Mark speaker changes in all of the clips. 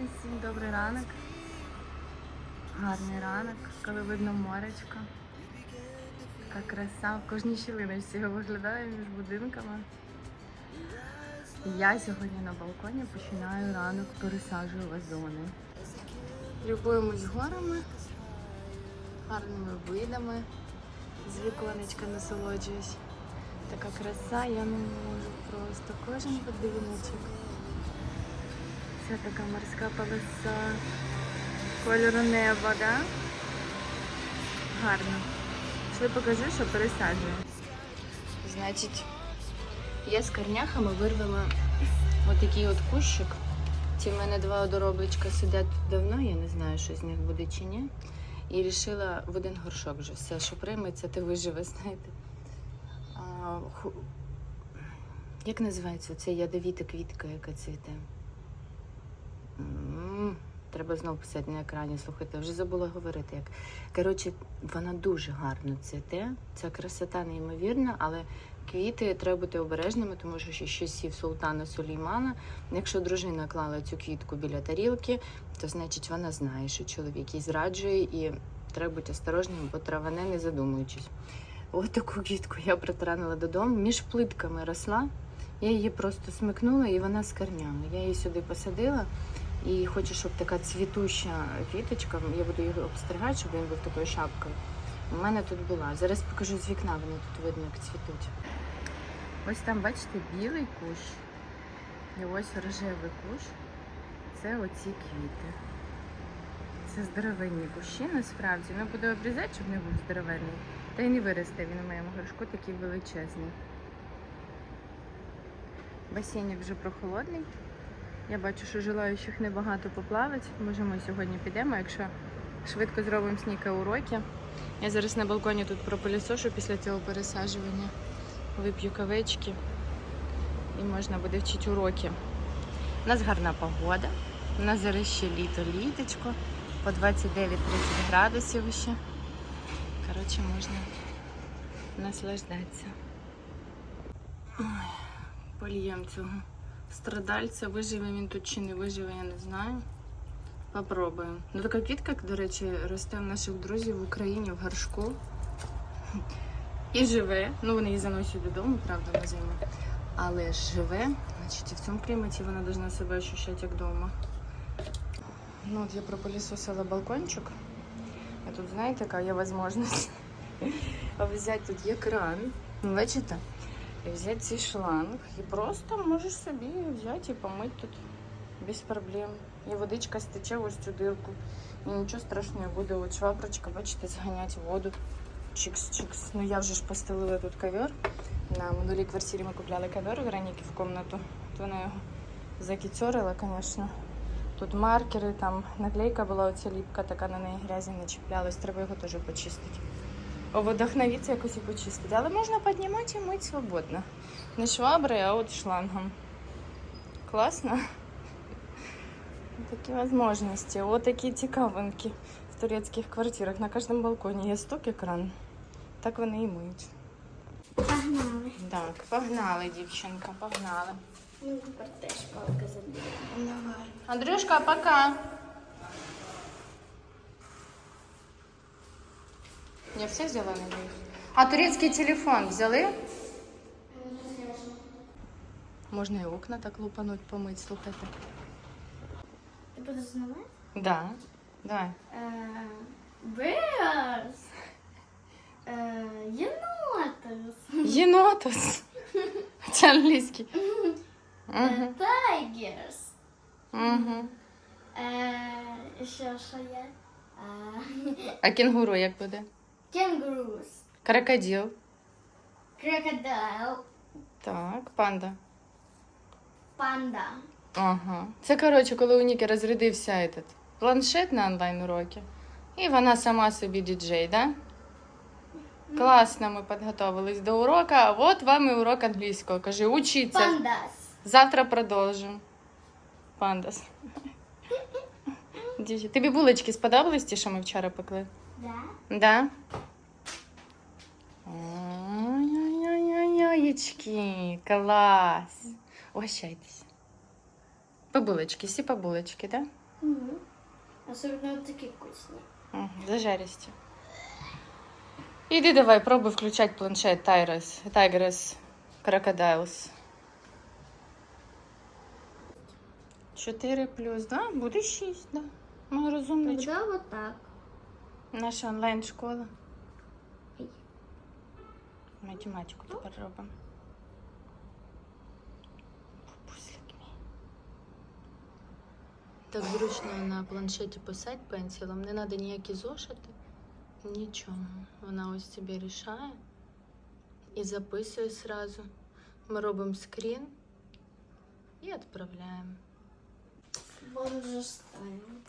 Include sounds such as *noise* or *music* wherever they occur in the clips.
Speaker 1: Всім добрий ранок. Гарний ранок, коли видно моречко. Така краса. В кожній щілиночці його виглядає між будинками. Я сьогодні на балконі починаю ранок пересаджую вазони. Любуємось горами, гарними видами. З віконечка насолоджуюсь. Така краса, я не можу просто кожен будиночок. Це така морська полоса кольору неба, да? Гарно. Пішли покажу, що пересаджую. Значить, я з корняхами вирвала отакий от кущик. Ці в мене два одоробличка сидять тут давно, я не знаю, що з них буде чи ні. І вирішила в один горшок вже все, що прийметься, те виживе, знаєте. А, ху- Як називається ця ядовіта квітка, яка цвіте? Треба знову писати на екрані, слухайте, вже забула говорити. Як. Коротше, вона дуже гарно цвіте. Ця красота неймовірна, але квіти треба бути обережними, тому що ще з часів султана Сулеймана. Якщо дружина клала цю квітку біля тарілки, то значить вона знає, що чоловік її зраджує, і треба бути осторожним, бо траване не задумуючись. Ось таку квітку я притаранила додому, між плитками росла. Я її просто смикнула і вона з корнями. Я її сюди посадила. І хочу, щоб така цвітуща квіточка, я буду його обстригати, щоб він був такою шапкою. У мене тут була. Зараз покажу з вікна, вони тут видно, як цвітуть. Ось там, бачите, білий кущ. І ось рожевий кущ. Це оці квіти. Це здоровенні кущі, насправді. Ну, буду обрізати, щоб не був здоровенний. Та й не виросте він у моєму горшку такий величезний. Басейник вже прохолодний. Я бачу, що желаючих небагато поплавати. Може, ми сьогодні підемо, якщо швидко зробимо сніка уроки. Я зараз на балконі тут пропилісошу після цього пересаджування. Вип'ю кавечки і можна буде вчити уроки. У нас гарна погода. У нас зараз ще літо літочко. По 29-30 градусів ще. Коротше, можна наслаждатися. Ой, Польєм цього страдальця. Виживе він тут чи не виживе, я не знаю. Попробуємо. Ну така квітка, до речі, росте в наших друзів в Україні в горшку. І живе. Ну, вони її заносять додому, правда, на зиму. Але живе. Значить, і в цьому кліматі вона повинна себе ощущати як вдома. Ну, от я пропилісосила балкончик. А тут, знаєте, яка є можливість *laughs* взяти тут є кран. Ну, Бачите? І взяти цей шланг і просто можеш собі взяти і помити тут без проблем. І водичка стече ось цю дирку. І нічого страшного буде. От шваброчка, бачите, зганять воду. Чикс-чикс. Ну я вже ж постелила тут ковер. На минулій квартирі ми купляли ковер Вероніки в комнату. От вона його закіцьорила, звісно. Тут маркери, там наклейка була оця ліпка, така на неї грязі не чіплялась. Треба його теж почистити. Вдохновитися якось і почистити. Але можна піднімати і мити свободно. Не шваброю, а от шлангом. Класно. Такі можливості. Такі цікавинки в турецьких квартирах. На кожному балконі є сток екран. Так вони і миють.
Speaker 2: Погнали.
Speaker 1: Так, погнали, дівчинка, погнали.
Speaker 2: Ну, тепер теж палка забила.
Speaker 1: Давай. Андрюшка, пока. Я все взяла, надеюсь. А турецький телефон взяли? Можна і окна так лупануть, помить, слухайте.
Speaker 2: Ти будеш знімати?
Speaker 1: Да. Давай.
Speaker 2: Bears. Е, Єнотус.
Speaker 1: Єнотус. Це англійський. Угу.
Speaker 2: Е, Ще що є?
Speaker 1: А кенгуру як буде?
Speaker 2: Kangaroos.
Speaker 1: Крокодил.
Speaker 2: Crocodile.
Speaker 1: Так, панда.
Speaker 2: Панда.
Speaker 1: Ага. Це коротше, коли у Ніки розрядився этот планшет на онлайн уроки. І вона сама собі діджей, да? Класно, ми підготовились до урока. От вам і урок англійського. Кажи, учіться.
Speaker 2: Пандас.
Speaker 1: Завтра продовжимо. Пандас. *laughs* Тобі булочки сподобались ті, що ми вчора пекли?
Speaker 2: Да?
Speaker 1: Да? Ой-ой-ой-ой-ой, клас. Угощайтесь. По булочки, всі по да?
Speaker 2: Угу. Особенно вот такие вкусные.
Speaker 1: Мгм, Зажаристі. Іди давай, пробуй включати планшет Tyrus, Tigers Crocodiles. 4 плюс, да? Буде 6, да. Ми розумнички.
Speaker 2: Тогда вот так.
Speaker 1: Наша онлайн-школа. Математику тепер робимо. Так зручно на планшеті писати пенсилом. Не треба ніякі зошити. Нічого. Вона ось собі рішає і записує сразу. Ми робимо скрін і відправляємо.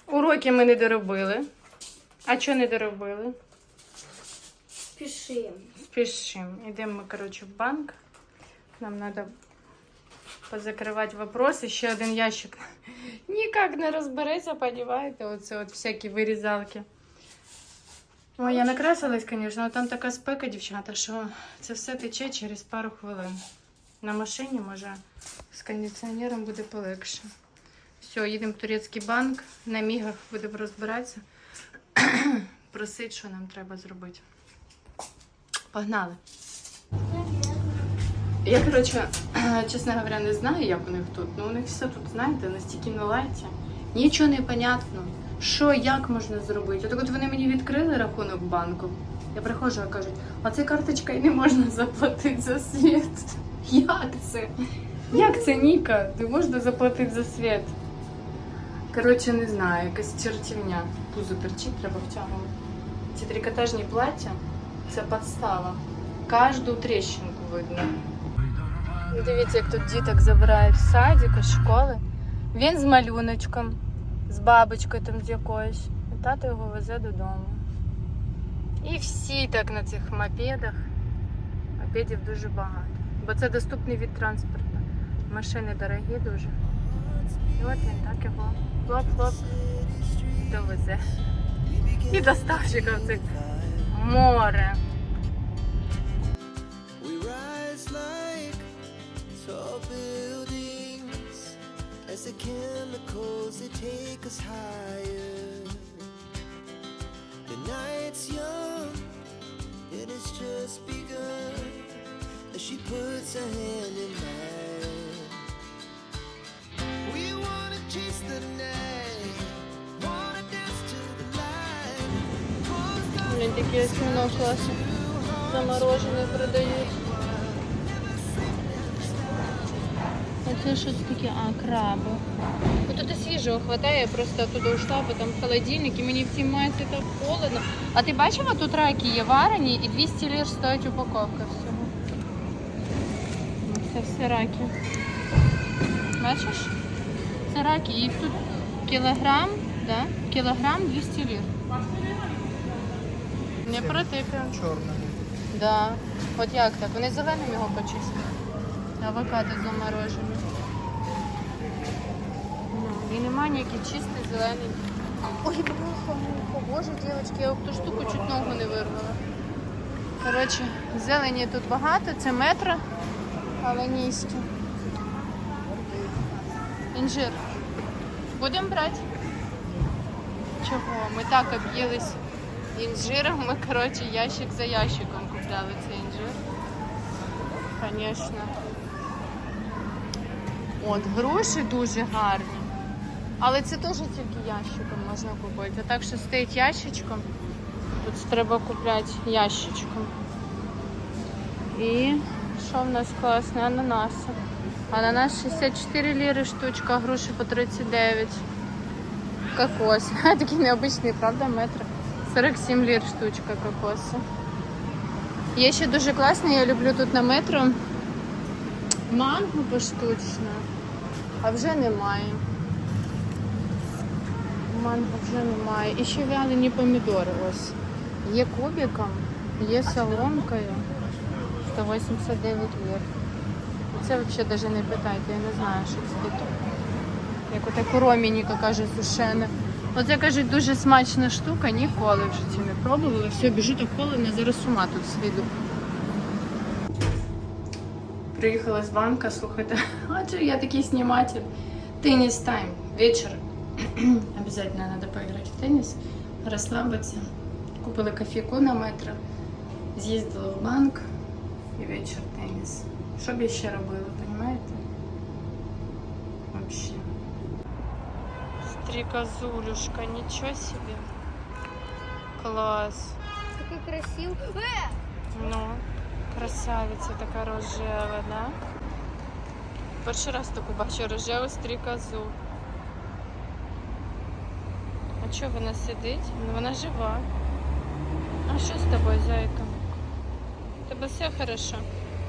Speaker 1: Уроки ми не доробили. А чого не доробили?
Speaker 2: Спешим.
Speaker 1: Спішимо. Йдемо ми, коротше, в банк. Нам треба позакривати вопроси. Ще один ящик. *laughs* Ніяк не розбереться, подіваєте, оце от всякі вирізалки. Ой, я накрасилась, звісно, але там така спека, дівчата, що це все тече через пару хвилин. На машині, може, з кондиціонером буде полегше. Все, їдемо в турецький банк, на мігах будемо розбиратися. *clears throat* Просить, що нам треба зробити. Погнали. Я, коротше, *clears throat* чесно говоря, не знаю, як у них тут. Ну, у них все тут, знаєте, настільки на лайті. Нічого не понятно. Що, як можна зробити? От от вони мені відкрили рахунок банку. Я приходжу і кажуть, а це карточка і не можна заплатити за світ. *laughs* Як це? Як це, Ніка? Не можна заплатити за світ? Коротше, не знаю, якась чертівня. Пузо торчить, треба втягувати. Ці трикотажні плаття це подстава. Кожну тріщинку видно. Дивіться, як тут діток забирають в садик, з школи. Він з малюночком, з бабочкою там з якоюсь. І тато його везе додому. І всі так на цих мопедах. Мопедів дуже багато. Бо це доступний від транспорту. Машини дорогі дуже. І от він так його хлоп-хлоп довезе. І доставщика в це море.
Speaker 3: We rise like tall buildings as the chemicals they take us higher. The night's young, it has just begun as she puts her hand in mine. Close
Speaker 1: такі осьминог класні. Заморожений продають. А це щось таке, а, краби. Ну, тут і свіжого хватає, я просто туди ушла, бо там холодильник, і мені в цій так холодно. А ти бачила, тут раки є варені і 200 лір стоїть упаковка всього. Це все раки. Бачиш? Це раки, їх тут кілограм, да? кілограм 200 лір. Не протикаю.
Speaker 3: Чорного.
Speaker 1: Да. От як так? Вони зеленим його почистили. Авокадо заморожене. Ну, і нема ніякий чистий зелений. Ой, бляха, муха, боже, дівчатки, я об ту штуку чуть ногу не вирвала. Коротше, зелені тут багато, це метро Аланійське. Інжир. Будемо брати? Чого? Ми так об'їлись інжиром. Ми, коротше, ящик за ящиком купляли цей інжир. Звісно. От, груші дуже гарні. Але це теж тільки ящиком можна купити. А так що стоїть ящичком. Тут треба купляти ящичком. І що в нас класне? Ананаси. Ананас 64 ліри штучка, груші по 39. Кокос. *laughs* Такий необычний, правда, метр? 47 лір штучка кокосу. Є ще дуже класний, я люблю тут на метро. Манго поштучно. А вже немає. Манго вже немає. І ще вялені помідори ось. Є кубиком, є соломкою. 189 лір. Це взагалі навіть не питайте, я не знаю, що це таке. Як оте коромініка каже сушене. Оце кажуть дуже смачна штука, ніколи в житті не пробувала. Все, біжу так холодно, зараз з ума тут свіду. Приїхала з банка, слухайте, *laughs* адже я такий зніматель. Теніс тайм, вечір. *clears throat* Обязательно надо поиграть в теннис, расслабиться. Купили кофейку на метро, з'їздили в банк і вечір теніс. Що б я ще робила, розумієте? Вообще. Стрекозулюшка, нічого собі. Клас.
Speaker 2: Такий красивий. Е!
Speaker 1: Ну, красавиця така рожева, да? Перший раз таку бачу рожеву стрікозу. А чого вона сидить? Ну вона жива. А що з тобою, зайка? У Тебе все хорошо.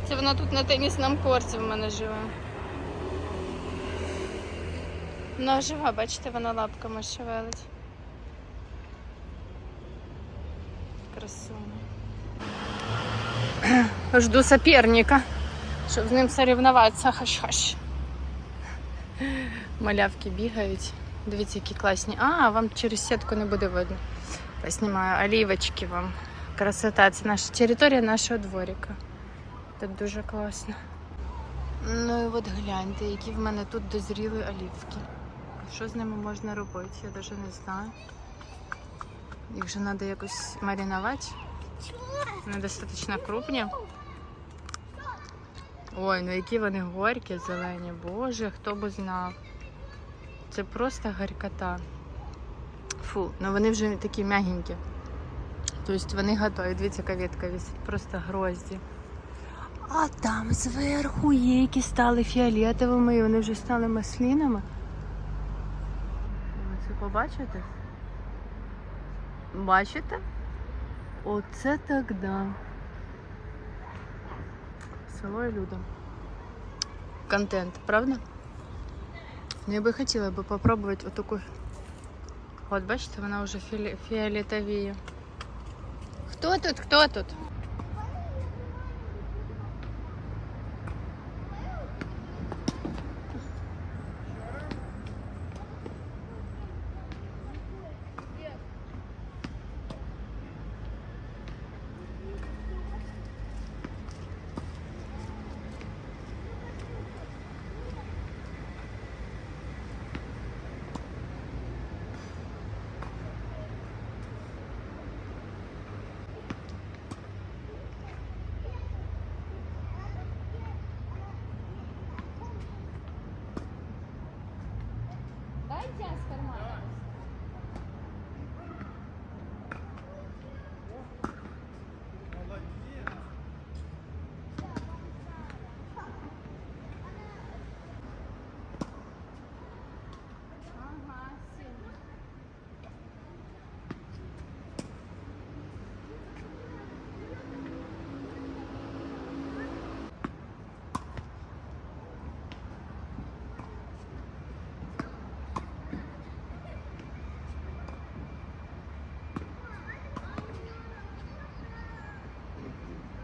Speaker 1: Це вона тут на тенісному корті в мене живе. Вона жива, бачите, вона лапками шевелить. Красуня. Жду соперника, щоб з ним соревноватися. Хаш-хаш. Малявки бігають. Дивіться, які класні. А, вам через сітку не буде видно. Поснімаю олівочки вам. Красота. Це наша територія нашого дворика. Тут дуже класно. Ну і от гляньте, які в мене тут дозріли олівки. Що з ними можна робити? Я навіть не знаю. Їх же треба якось маринувати. Вони достатньо крупні. Ой, ну які вони горькі, зелені. Боже, хто би знав. Це просто гарькота. Фу, ну вони вже такі м'ягенькі. Тобто вони готові. Дивіться, кавітка висить, просто грозді. А там зверху є, які стали фіолетовими, і вони вже стали маслінами. Ви це побачите? Бачите? Оце так да. Село і люди. Контент, правда? Ну, я би хотіла би попробувати отаку. От бачите, вона вже фіоле- фіолетовіє. Хто тут? Хто тут? Дай я з кармана.